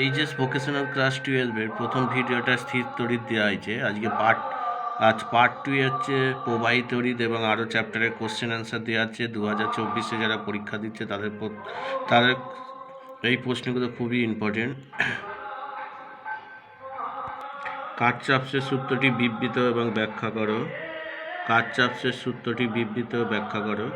HS vocational class টুয়েলভের প্রথম ভিডিওটা স্থির তড়িৎ দেওয়া হয়েছে। আজকে পার্ট আজ পার্ট টু হচ্ছে প্রবাহী তড়িৎ এবং আরও চ্যাপ্টারের কোশ্চেন অ্যান্সার দেওয়া আছে। দু হাজার চব্বিশে যারা পরীক্ষা দিচ্ছে, তাদের তাদের এই প্রশ্নগুলো খুবই ইম্পর্টেন্ট কাজ চাপসের সূত্রটি বিবৃত এবং ব্যাখ্যা করো। কাজ চাপসের সূত্রটি বিবৃত ব্যাখ্যা করো।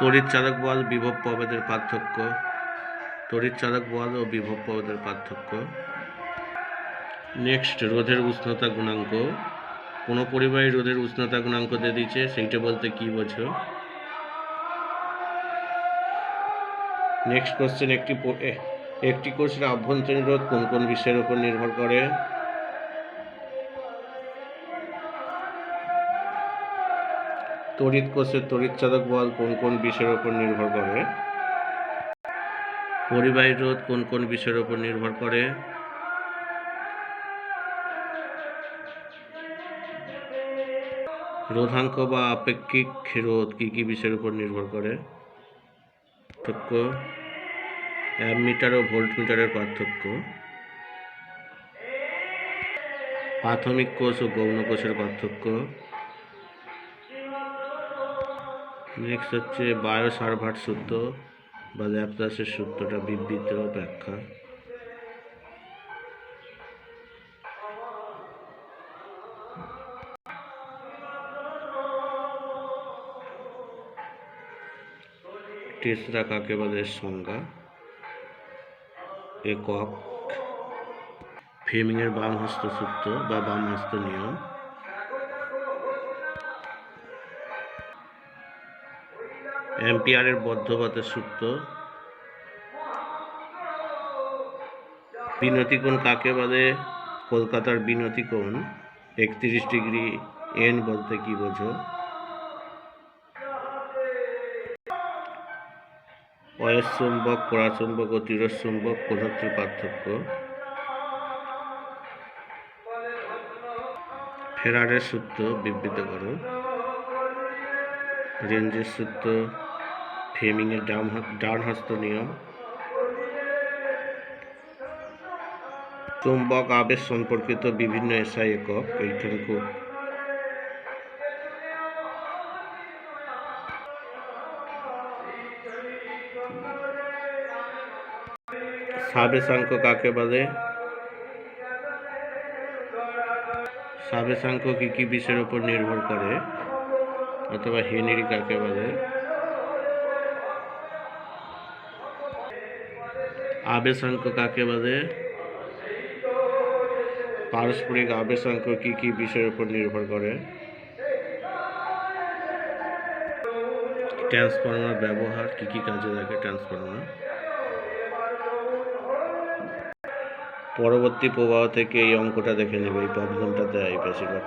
তড়িৎ চালক বল, বিভব প্রভেদের পার্থক্য। তড়িৎ চালক বল ও বিভব প্রভেদের পার্থক্য। নেক্সট রোধের উষ্ণতা গুণাঙ্ক। কোনো পরিবাহী রোধের উষ্ণতা গুণাঙ্ক দিয়ে দিচ্ছে সেইটা বলতে কি বোঝো? নেক্সট কোশ্চেন একটি একটি কোষের আভ্যন্তরীণ রোধ কোন কোন বিষয়ের উপর নির্ভর করে? তড়িৎ কোষের তড়িৎচালক বল কোন কোন বিষয়ের উপর নির্ভর করে? পরিবাহী রোধ কোন কোন বিষয়ের উপর নির্ভর করে? রোধাঙ্ক বা আপেক্ষিক রোধ কি কি বিষয়ের উপর নির্ভর করে? পার্থক্য? অ্যামমিটার ও ভোল্টমিটারের পার্থক্য? প্রাথমিক কোষ ও গৌণ কোষের পার্থক্য? নেক্সট হচ্ছে বায়ো সার্ভার সূত্র বা ল্যাপলাসের সূত্রটা বিবৃত ব্যাখ্যা। টেসরা কাকে বলে সংজ্ঞা। একক ফেমিংয়ের বাম হস্ত সূত্র বা বাম হস্ত নিয়ম। অ্যাম্পিয়ারের বদ্ধপথের সূত্র। বিনতিকোণ কাকে বলে? কলকাতার বিনতিকোণ একত্রিশ ডিগ্রি এন বলতে কি বোঝো? অয়স্চুম্বক পরাচুম্বক ও তিরস্চুম্বক পদার্থের পার্থক্য। ফেরারের সূত্র, বিবৃত করো। রেঞ্জের সূত্র ফেমিংয়ের ডান ডান হস্ত নিয়ম। চুম্বক আবেশ সম্পর্কিত বিভিন্ন এসআই একক, এইখানে খুব সাবেশাঙ্ক কাকে বলে? সাবেশাঙ্ক কি কি বিষয়ের উপর নির্ভর করে? অথবা হেনরি কাকে বলে? আবেশাঙ্ক কাকে বলে? পারস্পরিক আবেশাঙ্ক কি কি বিষয়ের উপর নির্ভর করে? ট্রান্সফর্মার ব্যবহার কি কি কাজে লাগে ট্রান্সফর্মার? পরবর্তী প্রবাহ থেকে এই অঙ্কটা দেখে নেবে, এই প্রবলেমটা দেয় বেশিরভাগ